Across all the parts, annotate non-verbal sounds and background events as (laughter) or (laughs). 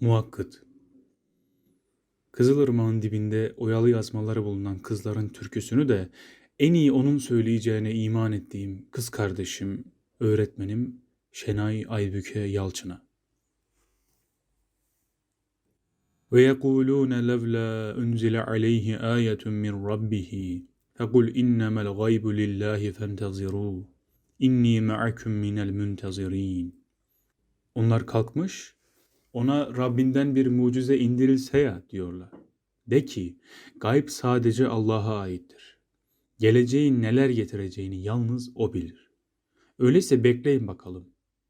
Muhakkıt. Kızılırmağın dibinde oyalı yazmaları bulunan kızların türküsünü de en iyi onun söyleyeceğine iman ettiğim kız kardeşim, öğretmenim Şenay Aybüke Yalçın'a. Ve yekulûne levlâ unzile aleyhi âyetun min rabbihi fekul innemel gaybu lillahi fentezirû inni ma'akum minel muntezirîn. Onlar kalkmış, ona Rabbinden bir mucize indirilse ya diyorlar. De ki, gayb sadece Allah'a aittir. Geleceğin neler getireceğini yalnız O bilir. Öyleyse bekleyin bakalım.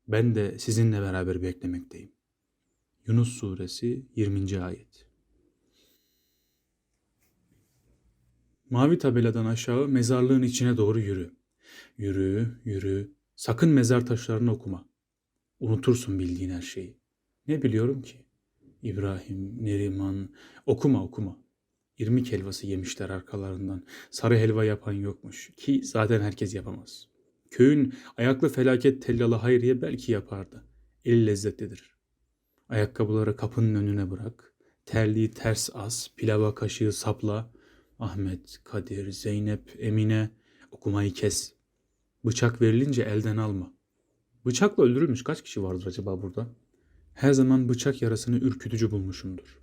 Ben de sizinle beraber beklemekteyim. Yunus Suresi 20. Ayet Mavi tabeladan aşağı mezarlığın içine doğru yürü. Yürü, yürü. Sakın mezar taşlarını okuma. Unutursun bildiğin her şeyi. Ne biliyorum ki? İbrahim, Neriman, okuma okuma. İrmik helvası yemişler arkalarından. Sarı helva yapan yokmuş ki zaten herkes yapamaz. Köyün ayaklı felaket tellalı Hayriye belki yapardı. Eli lezzetlidir. Ayakkabıları kapının önüne bırak. Terliği ters as, pilava kaşığı sapla. Ahmet, Kadir, Zeynep, Emine okumayı kes. Bıçak verilince elden alma. Bıçakla öldürülmüş kaç kişi vardır acaba burada? Her zaman bıçak yarasını ürkütücü bulmuşumdur.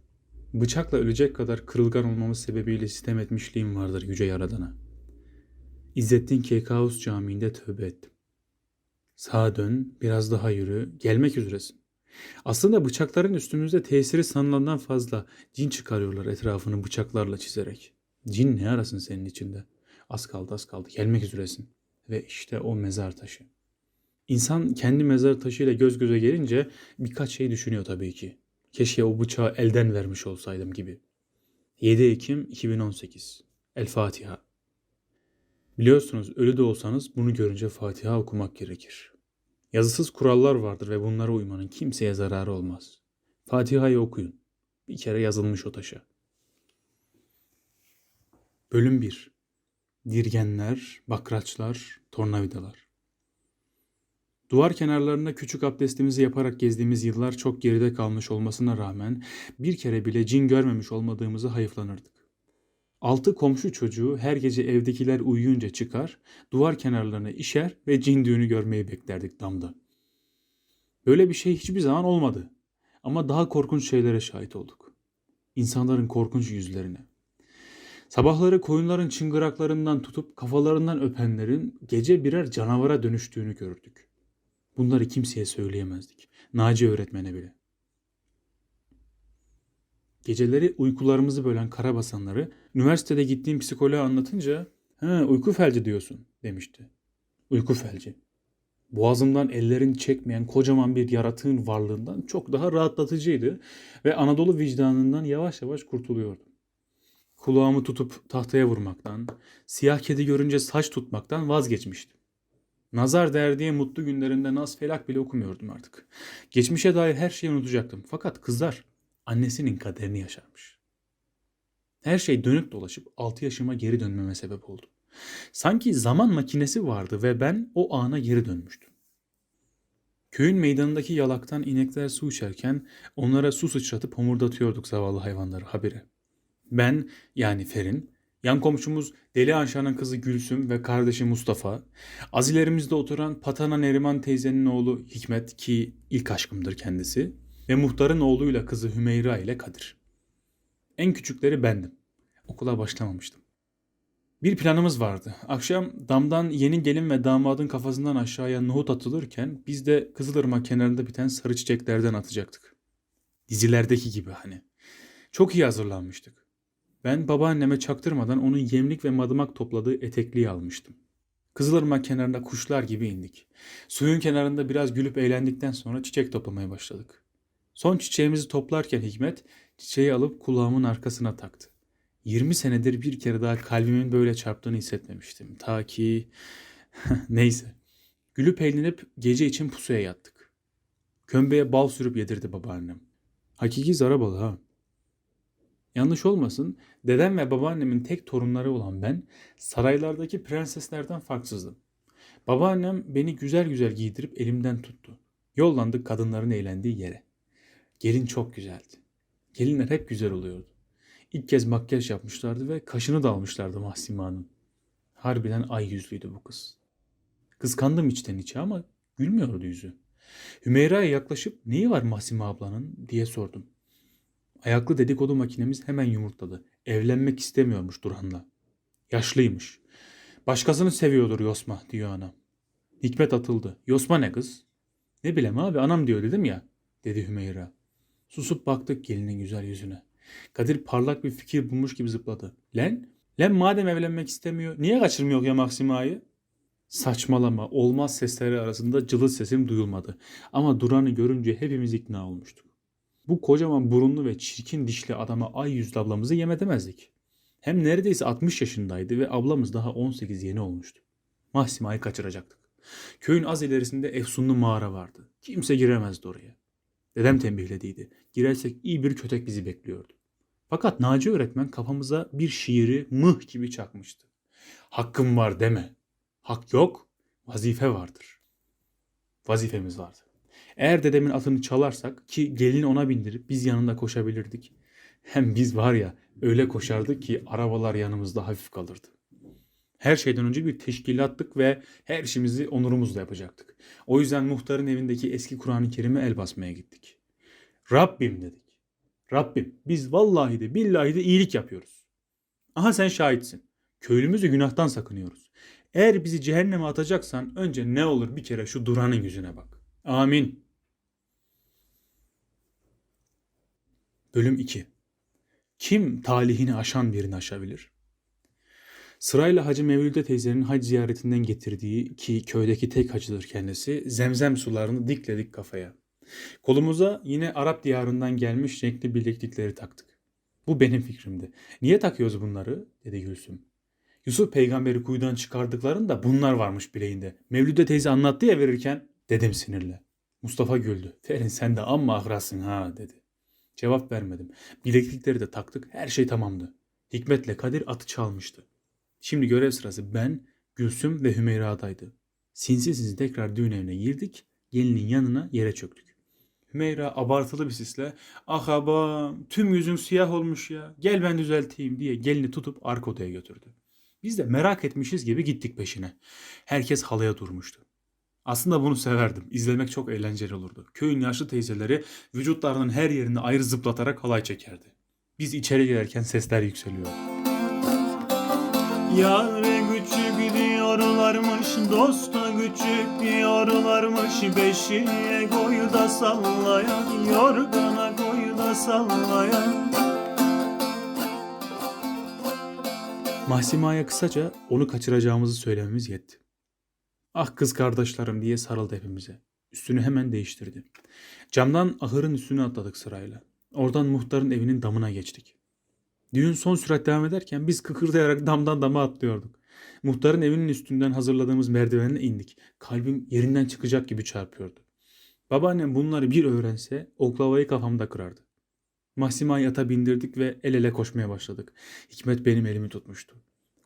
Bıçakla ölecek kadar kırılgan olmamız sebebiyle sitem etmişliğim vardır Yüce Yaradan'a. İzzettin Keykaus Camii'nde tövbe ettim. Sağa dön, biraz daha yürü, gelmek üzeresin. Aslında bıçakların üstümüzde tesiri sanılandan fazla cin çıkarıyorlar etrafını bıçaklarla çizerek. Cin ne arasın senin içinde? Az kaldı az kaldı, gelmek üzeresin. Ve işte o mezar taşı. İnsan kendi mezar taşıyla göz göze gelince birkaç şey düşünüyor tabii ki. Keşke o bıçağı elden vermiş olsaydım gibi. 7 Ekim 2018 El Fatiha Biliyorsunuz ölü de olsanız bunu görünce Fatiha okumak gerekir. Yazısız kurallar vardır ve bunlara uymanın kimseye zararı olmaz. Fatiha'yı okuyun. Bir kere yazılmış o taşa. Bölüm 1 Dirgenler, bakraçlar, tornavidalar. Duvar kenarlarında küçük abdestimizi yaparak gezdiğimiz yıllar çok geride kalmış olmasına rağmen bir kere bile cin görmemiş olmadığımızı hayıflanırdık. Altı komşu çocuğu her gece evdekiler uyuyunca çıkar, duvar kenarlarına işer ve cin düğünü görmeyi beklerdik damda. Böyle bir şey hiçbir zaman olmadı. Ama daha korkunç şeylere şahit olduk. İnsanların korkunç yüzlerine. Sabahları koyunların çıngıraklarından tutup kafalarından öpenlerin gece birer canavara dönüştüğünü gördük. Bunları kimseye söyleyemezdik. Naci öğretmene bile. Geceleri uykularımızı bölen karabasanları üniversitede gittiğim psikoloğa anlatınca ha, uyku felci diyorsun demişti. Uyku felci. Boğazımdan ellerini çekmeyen kocaman bir yaratığın varlığından çok daha rahatlatıcıydı ve Anadolu vicdanından yavaş yavaş kurtuluyordum. Kulağımı tutup tahtaya vurmaktan, siyah kedi görünce saç tutmaktan vazgeçmiştim. Nazar değer diye mutlu günlerimde naz felak bile okumuyordum artık. Geçmişe dair her şeyi unutacaktım. Fakat kızlar annesinin kaderini yaşarmış. Her şey dönüp dolaşıp 6 yaşıma geri dönmeme sebep oldu. Sanki zaman makinesi vardı ve ben o ana geri dönmüştüm. Köyün meydanındaki yalaktan inekler su içerken onlara su sıçratıp homurdatıyorduk zavallı hayvanları habire. Ben yani Ferin, yan komşumuz Deli Anşa'nın kızı Gülsüm ve kardeşi Mustafa, azilerimizde oturan Patana Neriman teyzenin oğlu Hikmet ki ilk aşkımdır kendisi ve muhtarın oğluyla kızı Hümeyra ile Kadir. En küçükleri bendim. Okula başlamamıştım. Bir planımız vardı. Akşam damdan yeni gelin ve damadın kafasından aşağıya nohut atılırken biz de Kızılırmak kenarında biten sarı çiçeklerden atacaktık. Dizilerdeki gibi hani. Çok iyi hazırlanmıştık. Ben babaanneme çaktırmadan onun yemlik ve madımak topladığı etekliği almıştım. Kızılırmak kenarında kuşlar gibi indik. Suyun kenarında biraz gülüp eğlendikten sonra çiçek toplamaya başladık. Son çiçeğimizi toplarken Hikmet çiçeği alıp kulağımın arkasına taktı. 20 senedir bir kere daha kalbimin böyle çarptığını hissetmemiştim. Ta ki... (laughs) Neyse. Gülüp eğlenip gece için pusuya yattık. Kömbeye bal sürüp yedirdi babaannem. Hakiki zarabalı ha. Yanlış olmasın, dedem ve babaannemin tek torunları olan ben saraylardaki prenseslerden farksızdım. Babaannem beni güzel güzel giydirip elimden tuttu. Yollandık kadınların eğlendiği yere. Gelin çok güzeldi. Gelinler hep güzel oluyordu. İlk kez makyaj yapmışlardı ve kaşını da Mahsima'nın. Harbiden ay yüzlüydü bu kız. Kıskandım içten içe ama gülmüyordu yüzü. Hümeyra'ya yaklaşıp neyi var Mahsima ablanın diye sordum. Ayaklı dedikodu makinemiz hemen yumurtladı. Evlenmek istemiyormuş Duran'la. Yaşlıymış. Başkasını seviyordur Yosma diyor anam. Hikmet atıldı. Yosma ne kız? Ne bileyim abi anam diyor dedim ya dedi Hümeyra. Susup baktık gelinin güzel yüzüne. Kadir parlak bir fikir bulmuş gibi zıpladı. Len, Len madem evlenmek istemiyor niye kaçırmıyor ya Maksima'yı? Saçmalama olmaz sesleri arasında cılız sesim duyulmadı. Ama Duran'ı görünce hepimiz ikna olmuştuk. Bu kocaman burunlu ve çirkin dişli adama ay yüzlü ablamızı yem edemezdik. Hem neredeyse 60 yaşındaydı ve ablamız daha 18 yeni olmuştu. Mahsima'yı kaçıracaktık. Köyün az ilerisinde efsunlu mağara vardı. Kimse giremezdi oraya. Dedem tembihlediydi. Girersek iyi bir kötek bizi bekliyordu. Fakat Naci öğretmen kafamıza bir şiiri mıh gibi çakmıştı. Hakkım var deme. Hak yok, vazife vardır. Vazifemiz vardı. Eğer dedemin atını çalarsak ki gelin ona bindirip biz yanında koşabilirdik. Hem biz var ya öyle koşardık ki arabalar yanımızda hafif kalırdı. Her şeyden önce bir teşkilattık ve her işimizi onurumuzla yapacaktık. O yüzden muhtarın evindeki eski Kur'an-ı Kerim'e el basmaya gittik. Rabbim dedik. Rabbim biz vallahi de billahi de iyilik yapıyoruz. Aha sen şahitsin. Köylümüzü günahtan sakınıyoruz. Eğer bizi cehenneme atacaksan önce ne olur bir kere şu Duran'ın yüzüne bak. Amin. Bölüm 2 Kim talihini aşan birini aşabilir? Sırayla Hacı Mevlüde teyzenin hac ziyaretinden getirdiği ki köydeki tek hacıdır kendisi zemzem sularını dikledik kafaya. Kolumuza yine Arap diyarından gelmiş renkli bileklikleri taktık. Bu benim fikrimdi. Niye takıyoruz bunları? dedi Gülsüm. Yusuf peygamberi kuyudan çıkardıklarında bunlar varmış bileğinde. Mevlüde teyze anlattı ya verirken dedim sinirle. Mustafa güldü. Ferin sen de amma ahrasın ha dedi. Cevap vermedim. Bileklikleri de taktık. Her şey tamamdı. Hikmet'le Kadir atı çalmıştı. Şimdi görev sırası ben, Gülsüm ve Hümeyra'daydı. Sinsi sinsi tekrar düğün evine girdik. Gelinin yanına yere çöktük. Hümeyra abartılı bir sesle ah abam tüm yüzün siyah olmuş ya gel ben düzelteyim diye gelini tutup arka odaya götürdü. Biz de merak etmişiz gibi gittik peşine. Herkes halaya durmuştu. Aslında bunu severdim. İzlemek çok eğlenceli olurdu. Köyün yaşlı teyzeleri vücutlarının her yerini ayrı zıplatarak halay çekerdi. Biz içeri girerken sesler yükseliyordu. Yare küçük diyorlarmış, dosta küçük diyorlarmış. Beşiğe koy da sallayan, yorgana koy da sallayan. Mahsima'ya kısaca onu kaçıracağımızı söylememiz yetti. Ah kız kardeşlerim diye sarıldı hepimize. Üstünü hemen değiştirdi. Camdan ahırın üstüne atladık sırayla. Oradan muhtarın evinin damına geçtik. Düğün son sürat devam ederken biz kıkırdayarak damdan dama atlıyorduk. Muhtarın evinin üstünden hazırladığımız merdivenle indik. Kalbim yerinden çıkacak gibi çarpıyordu. Babaannem bunları bir öğrense oklavayı kafamda kırardı. Mahsima'yı ata bindirdik ve el ele koşmaya başladık. Hikmet benim elimi tutmuştu.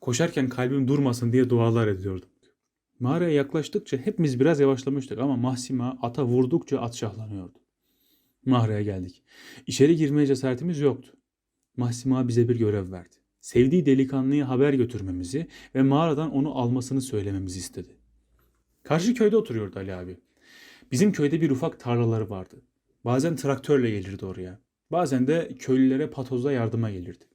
Koşarken kalbim durmasın diye dualar ediyordum. Mağaraya yaklaştıkça hepimiz biraz yavaşlamıştık ama Mahsima ata vurdukça at şahlanıyordu. Mağaraya geldik. İçeri girmeye cesaretimiz yoktu. Mahsima bize bir görev verdi. Sevdiği delikanlıya haber götürmemizi ve mağaradan onu almasını söylememizi istedi. Karşı köyde oturuyordu Ali abi. Bizim köyde bir ufak tarlaları vardı. Bazen traktörle gelirdi oraya. Bazen de köylülere patozla yardıma gelirdi.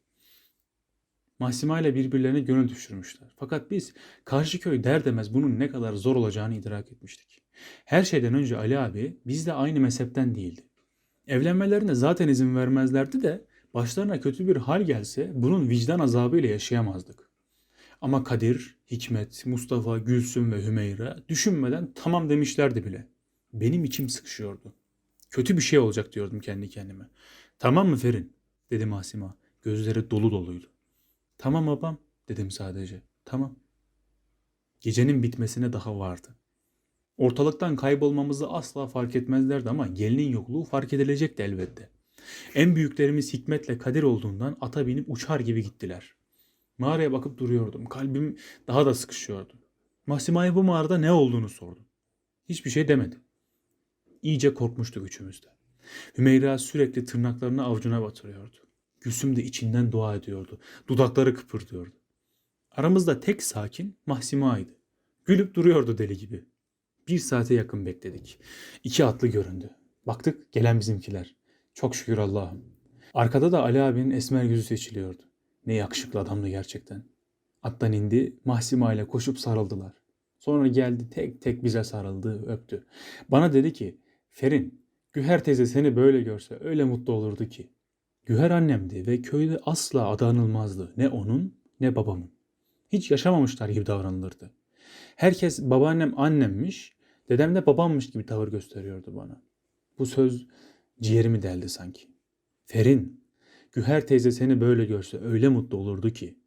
Mahsima ile birbirlerine gönül düşürmüşler. Fakat biz karşı köy der demez bunun ne kadar zor olacağını idrak etmiştik. Her şeyden önce Ali abi biz de aynı mezhepten değildi. Evlenmelerine zaten izin vermezlerdi de başlarına kötü bir hal gelse bunun vicdan azabıyla yaşayamazdık. Ama Kadir, Hikmet, Mustafa, Gülsüm ve Hümeyra düşünmeden tamam demişlerdi bile. Benim içim sıkışıyordu. Kötü bir şey olacak diyordum kendi kendime. Tamam mı Ferin? dedi Masima. Gözleri dolu doluydu. Tamam babam dedim sadece. Tamam. Gecenin bitmesine daha vardı. Ortalıktan kaybolmamızı asla fark etmezlerdi ama gelinin yokluğu fark edilecekti elbette. En büyüklerimiz Hikmet'le Kadir olduğundan ata binip uçar gibi gittiler. Mağaraya bakıp duruyordum. Kalbim daha da sıkışıyordu. Mahsima'ya bu mağarada ne olduğunu sordum. Hiçbir şey demedi. İyice korkmuştuk üçümüz de. Hümeyra sürekli tırnaklarını avucuna batırıyordu. Gülsüm de içinden dua ediyordu. Dudakları kıpırdıyordu. Aramızda tek sakin Mahsima'ydı. Gülüp duruyordu deli gibi. Bir saate yakın bekledik. İki atlı göründü. Baktık gelen bizimkiler. Çok şükür Allah'ım. Arkada da Ali abinin esmer yüzü seçiliyordu. Ne yakışıklı adamdı gerçekten. Attan indi, Mahsima ile koşup sarıldılar. Sonra geldi tek tek bize sarıldı, öptü. Bana dedi ki, Ferin, Güher teyze seni böyle görse öyle mutlu olurdu ki. Güher annemdi ve köyde asla adı anılmazdı. Ne onun ne babamın. Hiç yaşamamışlar gibi davranılırdı. Herkes babaannem annemmiş, dedem de babammış gibi tavır gösteriyordu bana. Bu söz ciğerimi deldi sanki. Ferin, Güher teyze seni böyle görse öyle mutlu olurdu ki.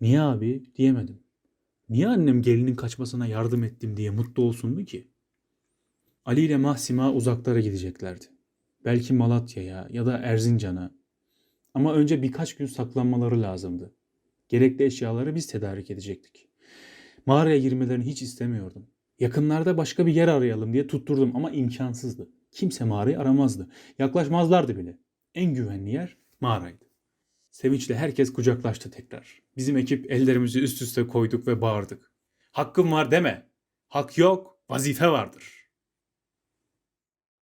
Niye abi diyemedim. Niye annem gelinin kaçmasına yardım ettim diye mutlu olsundu ki? Ali ile Mahsima uzaklara gideceklerdi. Belki Malatya'ya ya da Erzincan'a. Ama önce birkaç gün saklanmaları lazımdı. Gerekli eşyaları biz tedarik edecektik. Mağaraya girmelerini hiç istemiyordum. Yakınlarda başka bir yer arayalım diye tutturdum ama imkansızdı. Kimse mağarayı aramazdı. Yaklaşmazlardı bile. En güvenli yer mağaraydı. Sevinçle herkes kucaklaştı tekrar. Bizim ekip ellerimizi üst üste koyduk ve bağırdık. Hakkım var deme. Hak yok, vazife vardır.